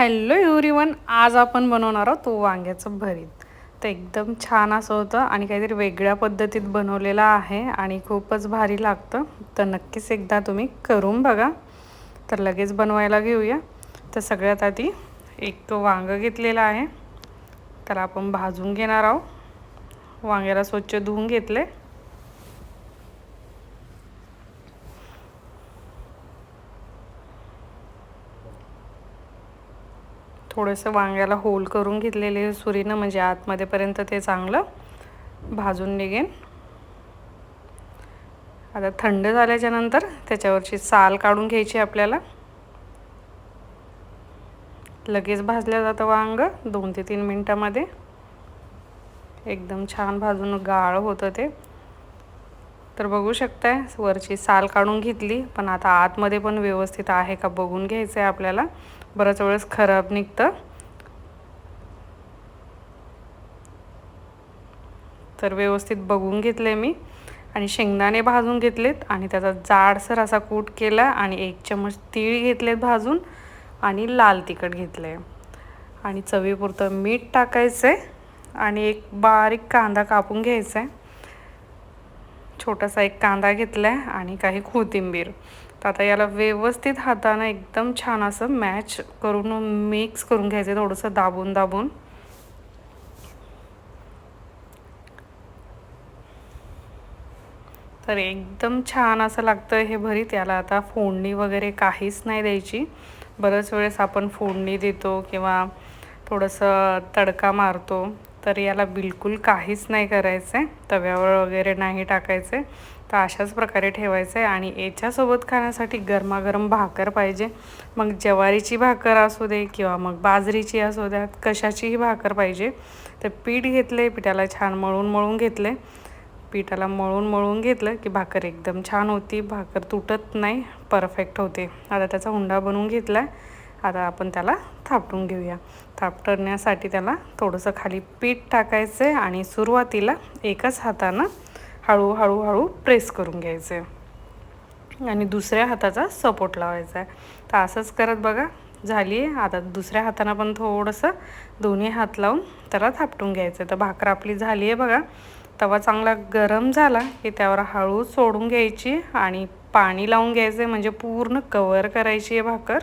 Hello everyone आज आपण बनवणार आहोत वांग्याचं भरीत. तर एकदम छान असं होतं आणि काहीतरी वेगळ्या पद्धतीत बनवलेलं आहे आणि खूपच भारी लागतं. तर नक्कीच एकदा तुम्ही करून बघा. तर लगेच बनवायला घेऊया. तर सगळ्यात आधी एक वांगं घेतलेलं आहे. त्याला आपण भाजून घेणार आहोत. वांग्याला स्वच्छ धुवून घेतले थोडंसं वांग्याला होल करून घेतलेले सुरीनं म्हणजे आतमध्येपर्यंत ते चांगलं भाजून निघेन. आता थंड झाल्याच्यानंतर त्याच्यावरची साल काढून घ्यायची आपल्याला. लगेच भाजलं जातं वांग दोन ते तीन मिनटामध्ये. एकदम छान भाजून गाळ होतं ते. तर बघू शकताय वरची साल काढून घेतली पण आता आतमध्ये पण व्यवस्थित आहे का बघून घ्यायचं आहे आपल्याला. बऱ्याच वेळेस खराब निघतं. तर व्यवस्थित बघून घेतले मी. आणि शेंगदाणे भाजून घेतलेत आणि त्याचा जाडसर असा कूट केला आणि एक चमच तीळ घेतलेत भाजून आणि लाल तिखट घेतलं आहे आणि चवीपुरतं मीठ टाकायचं आहे आणि एक बारीक कांदा कापून घ्यायचा आहे छोटासा एक कांदा घेतला आहे आणि काही कोथिंबीर. तर आता याला व्यवस्थित हातानं एकदम छान असं मॅच करून मिक्स करून घ्यायचं. थोडंसं दाबून दाबून. तर एकदम छान असं लागतं हे भरीत. याला आता फोडणी वगैरे काहीच नाही द्यायची. बऱ्याच वेळेस आपण फोडणी देतो किंवा थोडंसं तडका मारतो. तर याला बिलकुल काहीच नाही करायचं आहे तव्यावर वगैरे नाही टाकायचं आहे तर अशाच प्रकारे ठेवायचं आहे आणि याच्यासोबत खाण्यासाठी गरमागरम भाकर पाहिजे. मग ज्वारीची भाकर असू दे किंवा मग बाजरीची असू द्या कशाचीही भाकर पाहिजे. तर पीठ घेतले पिठाला छान मळून मळून घेतले पिठाला मळून मळून घेतलं की भाकर एकदम छान होती. भाकर तुटत नाही परफेक्ट होते. आता त्याचा हुंडा बनवून घेतला आहे आता आपण त्याला थापटून घेऊया. थापटण्यासाठी त्याला थोडंसं खाली पीठ टाकायचं आहे आणि सुरुवातीला एकाच हातानं हळूहळू हळू प्रेस करून घ्यायचं आहे. आणि दुसऱ्या हाताचा सपोर्ट लावायचा आहे. तर असंच करत बघा. झाली आहे. आता दुसऱ्या हातानं पण थोडंसं दोन्ही हात लावून त्याला थापटून घ्यायचं आहे. तर भाकर आपली झाली आहे बघा. तवा चांगला गरम झाला की त्यावर हळू सोडून घ्यायची आणि पाणी लावून घ्यायचं आहे. म्हणजे पूर्ण कवर करायची आहे भाकर.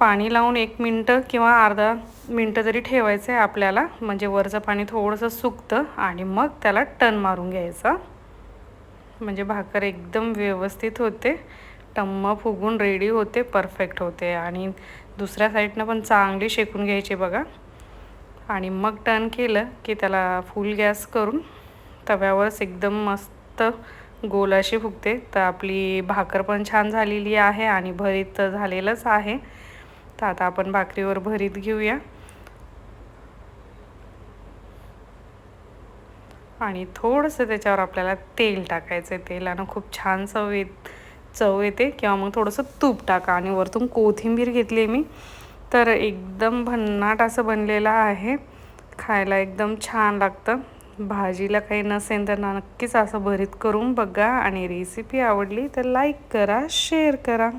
पाणी लावून एक मिनटं किंवा अर्धा मिनटं तरी ठेवायचं आहे आपल्याला म्हणजे वरचं पाणी थोडंसं सुकतं आणि मग त्याला टन मारून घ्यायचं. म्हणजे भाकर एकदम व्यवस्थित होते टम्म फुगून रेडी होते परफेक्ट होते आणि दुसऱ्या साईडनं पण चांगली शेकून घ्यायची बघा. आणि मग टर्न केलं की त्याला फुल गॅस करून तव्यावरच एकदम मस्त गोल अशी फुगते. तर आपली भाकर पण छान झालेली आहे आणि भरीत झालेलंच आहे. तर आता आपण भाकरीवर भरीत घेऊया. आणि थोडंसं त्याच्यावर आपल्याला तेल टाकायचं आहे तेलानं खूप छान चव येत चव येते. किंवा मग थोडंसं तूप टाका. आणि वरतून कोथिंबीर घेतली मी. तर एकदम भन्नाट असं बनलेलं आहे. खायला एकदम छान लागतं. भाजीला काही नसेल तर नक्कीच असं भरीत करून बघा. आणि रेसिपी आवडली तर लाईक करा शेअर करा.